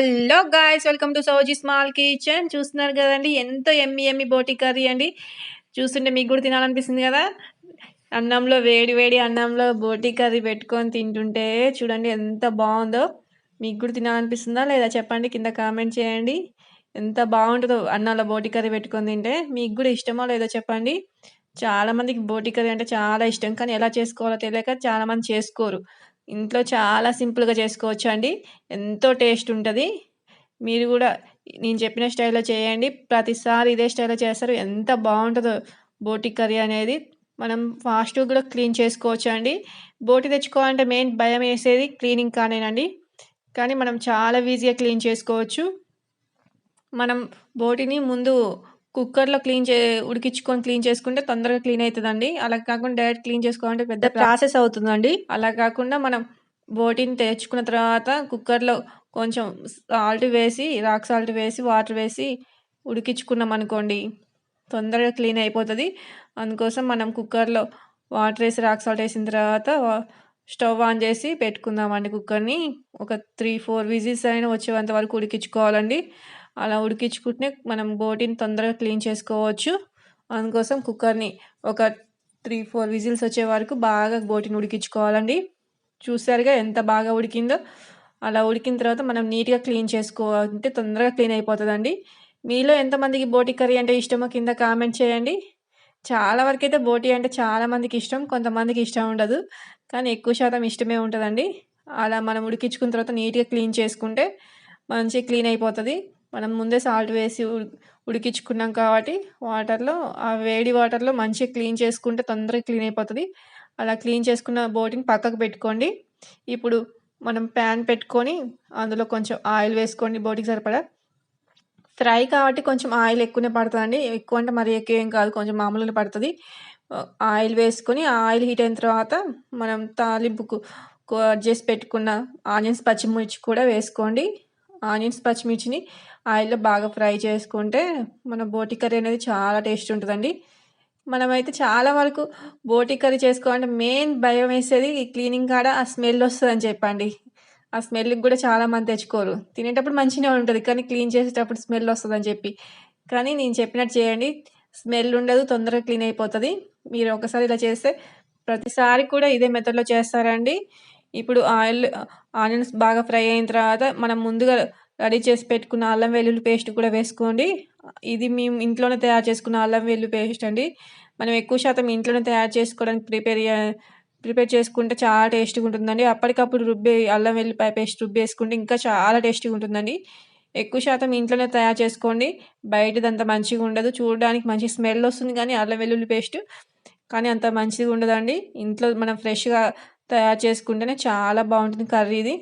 Hello guys welcome to Sowji small kitchen. చూస్తున్నారు కదండి ఎంతో ఎమ్మి ఎమ్మి బోటి కర్రీ అండి. చూస్తుంటే మీకు కూడా తినాలనిపిస్తుంది కదా? అన్నంలో వేడి వేడి అన్నంలో బోటి కర్రీ పెట్టుకొని తింటుంటే చూడండి ఎంత బాగుందో. మీకు కూడా తినాలనిపిస్తుందా లేదా చెప్పండి కింద కామెంట్ చేయండి. ఎంత బాగుంటుందో అన్నంలో బోటి కర్రీ పెట్టుకొని తింటే. మీకు కూడా ఇష్టమో లేదో చెప్పండి. చాలా మందికి బోటి కర్రీ అంటే చాలా ఇష్టం కానీ ఎలా చేసుకోవాలో తెలియక చాలామంది చేసుకోరు. ఇంట్లో చాలా సింపుల్గా చేసుకోవచ్చు అండి ఎంతో టేస్ట్ ఉంటుంది. మీరు కూడా నేను చెప్పిన స్టైల్లో చేయండి. ప్రతిసారి ఇదే స్టైల్లో చేస్తారు. ఎంత బాగుంటుందో బోటి కర్రీ అనేది. మనం ఫాస్ట్గా కూడా క్లీన్ చేసుకోవచ్చు అండి బోటి తెచ్చుకోవాలంటే మెయిన్ భయం వేసేది క్లీనింగ్ కానేనండి. కానీ మనం చాలా ఈజీగా క్లీన్ చేసుకోవచ్చు. మనం బోటిని ముందు కుక్కర్లో క్లీన్ చే ఉడికించుకొని క్లీన్ చేసుకుంటే తొందరగా క్లీన్ అవుతుందండి అలా కాకుండా డైరెక్ట్ క్లీన్ చేసుకోవాలంటే పెద్ద ప్రాసెస్ అవుతుందండి. అలా కాకుండా మనం బోటిని తెచ్చుకున్న తర్వాత కుక్కర్లో కొంచెం సాల్ట్ వేసి రాక్ సాల్ట్ వేసి వాటర్ వేసి ఉడికించుకున్నాం అనుకోండి తొందరగా క్లీన్ అయిపోతుంది. అందుకోసం మనం కుక్కర్లో వాటర్ వేసి రాక్ సాల్ట్ వేసిన తర్వాత స్టవ్ ఆన్ చేసి పెట్టుకుందామండి కుక్కర్ని. ఒక త్రీ ఫోర్ విజిల్స్ అయినా వచ్చేంత వరకు ఉడికించుకోవాలండి. అలా ఉడికించుకుంటే మనం బోటిని తొందరగా క్లీన్ చేసుకోవచ్చు. అందుకోసం కుక్కర్ని ఒక త్రీ ఫోర్ విజిల్స్ వచ్చే వరకు బాగా బోటిని ఉడికించుకోవాలండి. చూసారుగా ఎంత బాగా ఉడికిందో? అలా ఉడికిన తర్వాత మనం నీట్గా క్లీన్ చేసుకోవాలంటే తొందరగా క్లీన్ అయిపోతుందండి. మీలో ఎంతమందికి బోటి కర్రీ అంటే ఇష్టమో కింద కామెంట్ చేయండి. చాలా వరకు అయితే బోటి అంటే చాలామందికి ఇష్టం కొంతమందికి ఇష్టం ఉండదు. కానీ ఎక్కువ శాతం ఇష్టమే ఉంటుందండి. అలా మనం ఉడికించుకున్న తర్వాత నీట్గా క్లీన్ చేసుకుంటే మంచిగా క్లీన్ అయిపోతుంది. మనం ముందే సాల్ట్ వేసి ఉడికించుకున్నాం కాబట్టి వాటర్లో ఆ వేడి వాటర్లో మంచిగా క్లీన్ చేసుకుంటే తొందరగా క్లీన్ అయిపోతుంది. అలా క్లీన్ చేసుకున్న బోటిని పక్కకు పెట్టుకోండి. ఇప్పుడు మనం ప్యాన్ పెట్టుకొని అందులో కొంచెం ఆయిల్ వేసుకోండి బోటికి సరిపడా. ఫ్రై కాబట్టి కొంచెం ఆయిల్ ఎక్కువనే పడుతుందండి. ఎక్కువ అంటే మరి ఎక్కువ ఏం కాదు కొంచెం మామూలుగా పడుతుంది. ఆయిల్ వేసుకొని ఆయిల్ హీట్ అయిన తర్వాత మనం తాలింపుకు కట్ చేసి పెట్టుకున్న ఆనియన్స్ పచ్చిమిర్చి కూడా వేసుకోండి. ఆనియన్స్ పచ్చిమిర్చిని ఆయిల్లో బాగా ఫ్రై చేసుకుంటే మన బోటి కర్రీ అనేది చాలా టేస్ట్ ఉంటుందండి. మనమైతే చాలా వరకు బోటి కర్రీ చేసుకోవాలంటే మెయిన్ భయం వేసేది ఈ క్లీనింగ్ కాడ ఆ స్మెల్ వస్తుందని చెప్పండి. ఆ స్మెల్కి కూడా చాలా మంది తెచ్చుకోరు. తినేటప్పుడు మంచిగా ఉంటుంది కానీ క్లీన్ చేసేటప్పుడు స్మెల్ వస్తుందని చెప్పి. కానీ నేను చెప్పినట్టు చేయండి. స్మెల్ ఉండదు తొందరగా క్లీన్ అయిపోతుంది. మీరు ఒకసారి ఇలా చేస్తే ప్రతిసారి కూడా ఇదే మెథడ్లో చేస్తారండి. ఇప్పుడు ఆయిల్ ఆనియన్స్ బాగా ఫ్రై అయిన తర్వాత మనం ముందుగా రెడీ చేసి పెట్టుకున్న అల్లం వెల్లుల్లి పేస్ట్ కూడా వేసుకోండి. ఇది మేము ఇంట్లోనే తయారు చేసుకున్న అల్లం వెల్లుల్లి పేస్ట్ అండి. మనం ఎక్కువ శాతం ఇంట్లోనే తయారు చేసుకోవడానికి ప్రిపేర్ ప్రిపేర్ చేసుకుంటే చాలా టేస్ట్గా ఉంటుందండి. అప్పటికప్పుడు రుబ్బే అల్లం వెల్లుల్లి పేస్ట్ రుబ్బేసుకుంటే ఇంకా చాలా టేస్టీగా ఉంటుందండి. ఎక్కువ శాతం ఇంట్లోనే తయారు చేసుకోండి. బయటదంత మంచిగా ఉండదు. చూడడానికి మంచి స్మెల్ వస్తుంది కానీ అల్లం వెల్లుల్లి పేస్ట్ కానీ అంత మంచిగా ఉండదండి. ఇంట్లో మనం ఫ్రెష్గా తయారు చేసుకుంటేనే చాలా బాగుంటుంది కర్రీ ఇది.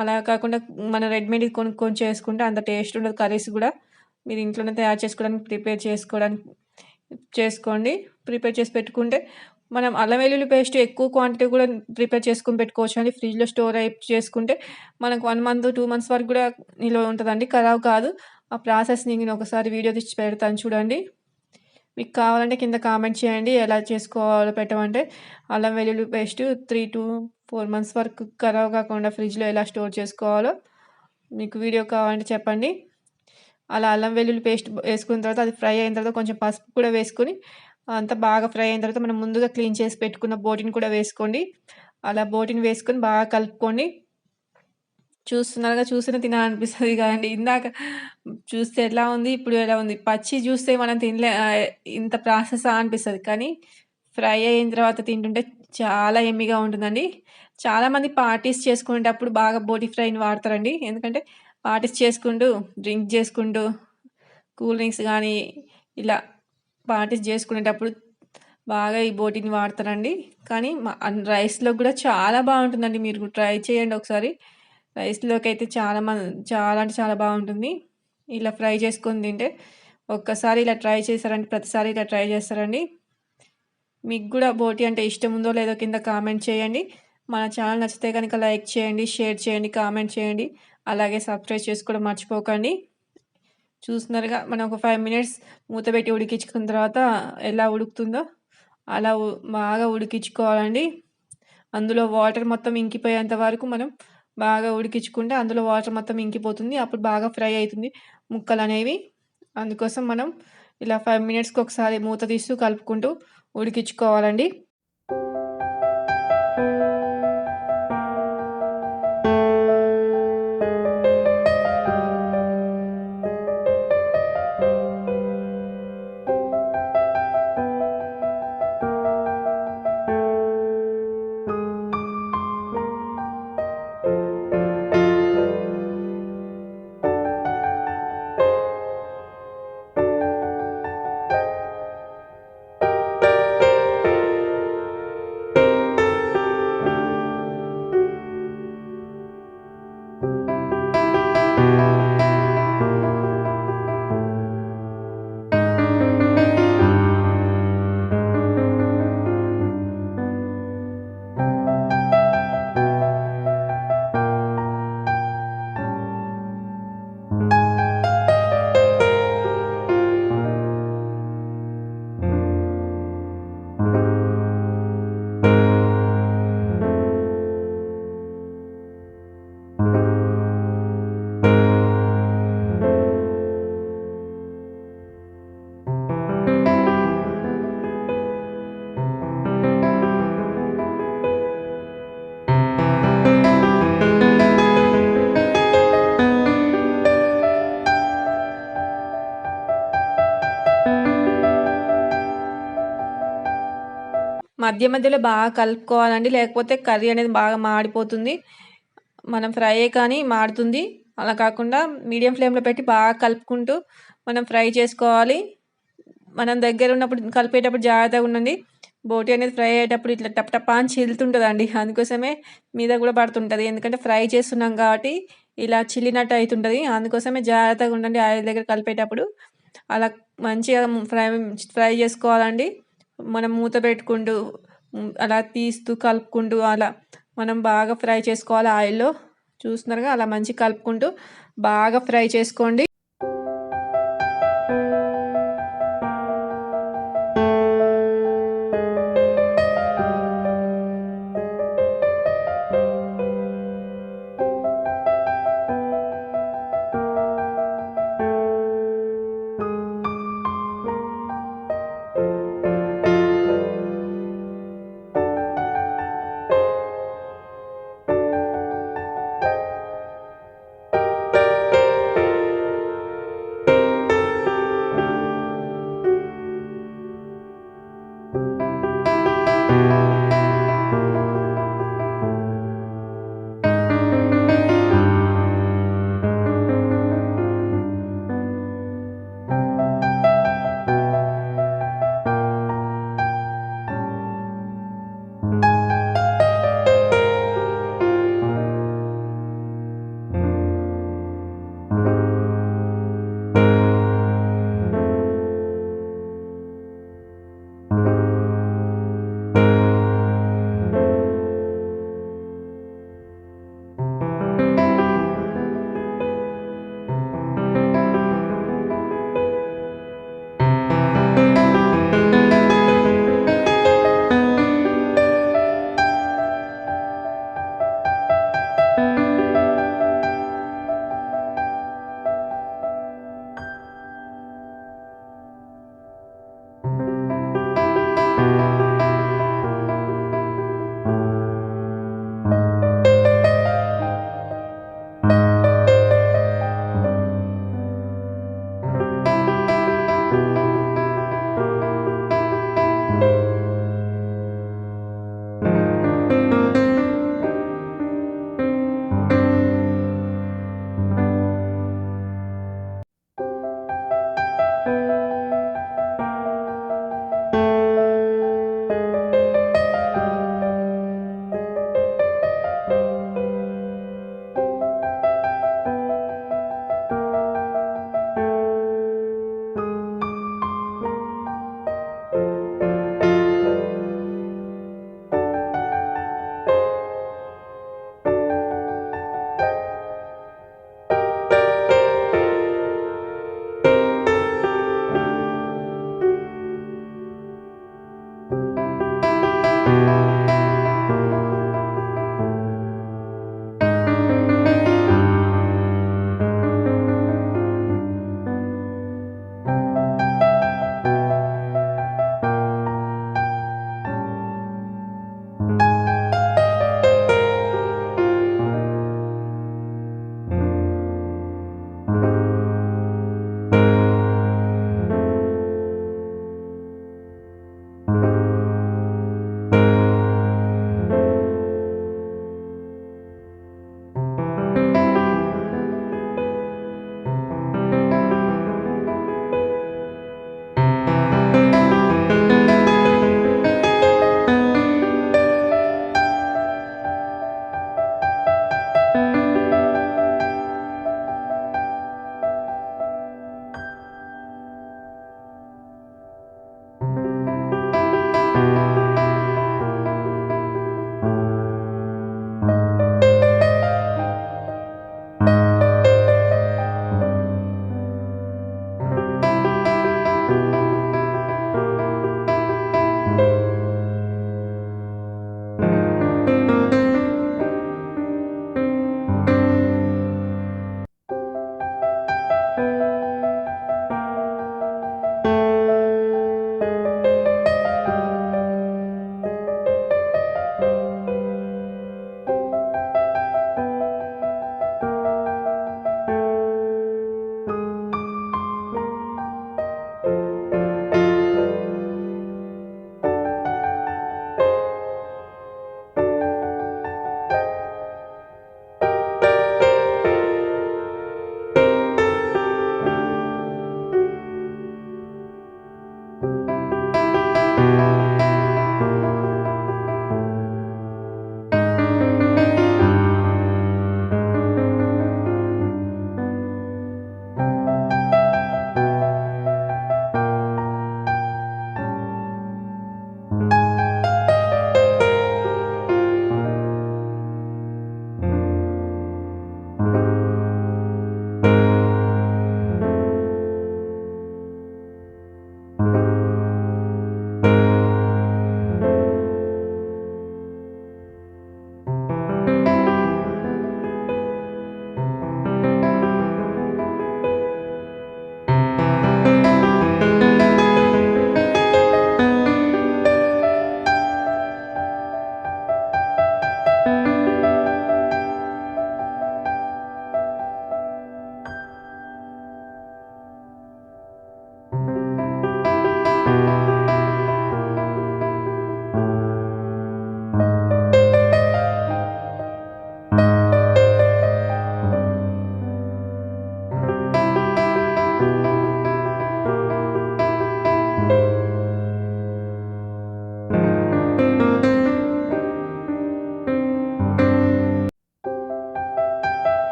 అలా కాకుండా మన రెడీమేడ్ కొనుక్కొని చేసుకుంటే అంత టేస్ట్ ఉండదు కర్రీస్ కూడా. మీరు ఇంట్లోనే తయారు చేసుకోవడానికి ప్రిపేర్ చేసుకోవడానికి చేసుకోండి. ప్రిపేర్ చేసి పెట్టుకుంటే మనం అల్లం వెల్లుల్లి పేస్ట్ ఎక్కువ క్వాంటిటీ కూడా ప్రిపేర్ చేసుకొని పెట్టుకోవచ్చు అండి. ఫ్రిడ్జ్లో స్టోర్ అయి చేసుకుంటే మనకు వన్ మంత్ టూ మంత్స్ వరకు కూడా నిల్వ ఉంటుందండి. ఖరాబ్ కాదు. ఆ ప్రాసెస్ నేను ఒకసారి వీడియో తెచ్చి పెడతాను చూడండి. మీకు కావాలంటే కింద కామెంట్ చేయండి. ఎలా చేసుకోవాలో పెట్టమంటే అల్లం వెల్లుల్లి paste three to four months వరకు ఖరాబ్ కాకుండా ఫ్రిడ్జ్లో ఎలా స్టోర్ చేసుకోవాలో మీకు వీడియో కావాలంటే చెప్పండి. అలా అల్లం వెల్లుల్లి పేస్ట్ వేసుకున్న తర్వాత అది ఫ్రై అయిన తర్వాత కొంచెం పసుపు కూడా వేసుకొని అంతా బాగా ఫ్రై అయిన తర్వాత మనం ముందుగా క్లీన్ చేసి పెట్టుకున్న బోటిని కూడా వేసుకోండి. అలా బోటిని వేసుకొని బాగా కలుపుకోండి చూస్తున్నారుగా చూసినా తినాలనిపిస్తుంది కదండి. ఇందాక చూస్తే ఎలా ఉంది ఇప్పుడు ఎలా ఉంది? పచ్చి చూస్తే మనం తినలే ఇంత ప్రాసెస్ అనిపిస్తుంది. కానీ ఫ్రై అయిన తర్వాత తింటుంటే చాలా ఎమ్మిగా ఉంటుందండి. చాలామంది పార్టీస్ చేసుకునేటప్పుడు బాగా బోటి ఫ్రైని వాడతారండి. ఎందుకంటే పార్టీస్ చేసుకుంటూ డ్రింక్ చేసుకుంటూ కూల్ డ్రింక్స్ కానీ ఇలా పార్టీస్ చేసుకునేటప్పుడు బాగా ఈ బోటిని వాడతారండి. కానీ రైస్లో కూడా చాలా బాగుంటుందండి. మీరు ట్రై చేయండి ఒకసారి. రైస్లోకి అయితే చాలా మంది చాలా అంటే చాలా బాగుంటుంది. ఇలా ఫ్రై చేసుకొని తింటే ఒక్కసారి ఇలా ట్రై చేస్తారండి ప్రతిసారి ఇలా ట్రై చేస్తారండి. మీకు కూడా బోటి అంటే ఇష్టం ఉందో లేదో కింద కామెంట్ చేయండి. మన ఛానల్ నచ్చితే కనుక లైక్ చేయండి షేర్ చేయండి కామెంట్ చేయండి. అలాగే సబ్స్క్రైబ్ చేసుకోవడం మర్చిపోకండి. చూస్తున్నారుగా మనం ఒక ఫైవ్ మినిట్స్ మూత పెట్టి ఉడికించుకున్న తర్వాత ఎలా ఉడుకుతుందో అలా బాగా ఉడికించుకోవాలండి. అందులో వాటర్ మొత్తం ఇంకిపోయేంత వరకు మనం బాగా ఉడికించుకుంటే అందులో వాటర్ మొత్తం ఇంకిపోతుంది. అప్పుడు బాగా ఫ్రై అవుతుంది ముక్కలు అనేవి అందుకోసం మనం ఇలా ఫైవ్ మినిట్స్‌కి ఒకసారి మూత తీస్తూ కలుపుకుంటూ ఉడికించుకోవాలండి. మధ్య మధ్యలో బాగా కలుపుకోవాలండి. లేకపోతే కర్రీ అనేది బాగా మాడిపోతుంది. మనం ఫ్రైయే కానీ మాడుతుంది. అలా కాకుండా మీడియం ఫ్లేమ్‌లో పెట్టి బాగా కలుపుకుంటూ మనం ఫ్రై చేసుకోవాలి. మనం దగ్గర ఉన్నప్పుడు కలిపేటప్పుడు జాగ్రత్తగా ఉండండి. బోటి అనేది ఫ్రై అయ్యేటప్పుడు ఇట్లా టప్ టపా అని చిల్లుతుంటదండి. అందుకోసమే మీద కూడా పడుతుంటుంది ఎందుకంటే ఫ్రై చేస్తున్నాం కాబట్టి ఇలా చిల్లినట్టు అవుతుంటుంది అందుకోసమే జాగ్రత్తగా ఉండండి ఆయిల్ దగ్గర కలిపేటప్పుడు. అలా మంచిగా ఫ్రై ఫ్రై చేసుకోవాలండి. మనం మూత పెట్టుకుంటూ అలా తీస్తూ కలుపుకుంటూ అలా మనం బాగా ఫ్రై చేసుకోవాలి ఆయిల్‌లో. చూస్తున్నారుగా అలా మంచిగా కలుపుకుంటూ బాగా ఫ్రై చేసుకోండి.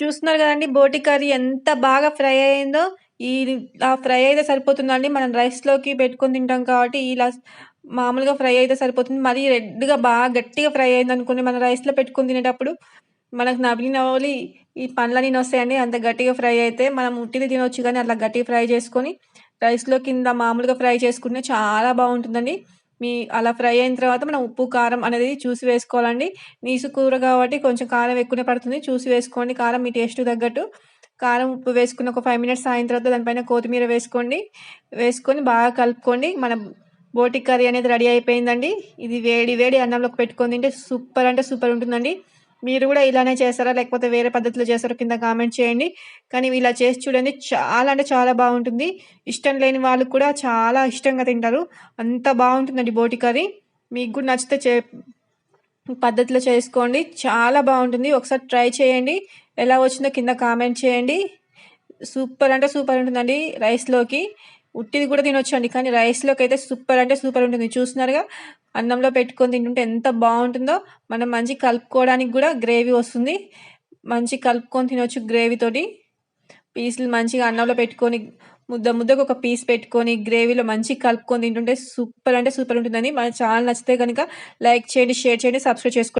చూస్తున్నారు కదండి బోటి కర్రీ ఎంత బాగా ఫ్రై అయిందో ఈ ఆ ఫ్రై అయితే సరిపోతుందండి. మనం రైస్లోకి పెట్టుకొని తింటాం కాబట్టి ఇలా మామూలుగా ఫ్రై అయితే సరిపోతుంది. మరీ రెడ్గా బాగా గట్టిగా ఫ్రై అయింది అనుకోండి మనం రైస్లో పెట్టుకొని తినేటప్పుడు మనకు నవలి నవలి ఈ పండ్లన్నీ వస్తాయండి. అంత గట్టిగా ఫ్రై అయితే మనం ఉట్టిది తినవచ్చు కానీ అట్లా గట్టిగా ఫ్రై చేసుకొని రైస్లో కింద మామూలుగా ఫ్రై చేసుకుంటే చాలా బాగుంటుందండి. మీ అలా ఫ్రై అయిన తర్వాత మనం ఉప్పు కారం అనేది చూసి వేసుకోవాలండి. నీసు కూర కాబట్టి కొంచెం కారం ఎక్కువనే పడుతుంది. చూసి వేసుకోండి. కారం మీ టేస్ట్ తగ్గట్టు. కారం ఉప్పు వేసుకుని ఒక ఫైవ్ మినిట్స్ అయిన తర్వాత దానిపైన కొత్తిమీర వేసుకోండి. వేసుకొని బాగా కలుపుకోండి. మన బోటి కర్రీ అనేది రెడీ అయిపోయిందండి. ఇది వేడి వేడి అన్నంలోకి పెట్టుకొని తింటే సూపర్ అంటే సూపర్ ఉంటుందండి. మీరు కూడా ఇలానే చేస్తారా? లేకపోతే వేరే పద్ధతిలో చేస్తారో కింద కామెంట్ చేయండి. కానీ ఇలా చేసి చూడండి చాలా అంటే చాలా బాగుంటుంది. ఇష్టం లేని వాళ్ళు కూడా చాలా ఇష్టంగా తింటారు. అంత బాగుంటుందండి బోటి కర్రీ. మీకు కూడా నచ్చితే చే పద్ధతిలో చేసుకోండి. చాలా బాగుంటుంది. ఒకసారి ట్రై చేయండి. ఎలా వచ్చిందో కింద కామెంట్ చేయండి. సూపర్ అంటే సూపర్ ఉంటుందండి రైస్లోకి. ఉట్టిది కూడా తినొచ్చండి. కానీ రైస్లోకి అయితే సూపర్ అంటే సూపర్ ఉంటుంది. చూస్తున్నారుగా? అన్నంలో పెట్టుకొని తింటుంటే ఎంత బాగుంటుందో. మనం మంచి కలుపుకోవడానికి కూడా గ్రేవీ వస్తుంది. మంచి కలుపుకొని తినొచ్చు గ్రేవీతోటి పీసులు మంచిగా అన్నంలో పెట్టుకొని ముద్ద ముద్దకు ఒక పీస్ పెట్టుకొని గ్రేవీలో మంచి కలుపుకొని తింటుంటే సూపర్ అంటే సూపర్ ఉంటుందని. మన ఛానల్ నచ్చితే కనుక లైక్ చేయండి షేర్ చేయండి సబ్స్క్రైబ్ చేసుకోండి.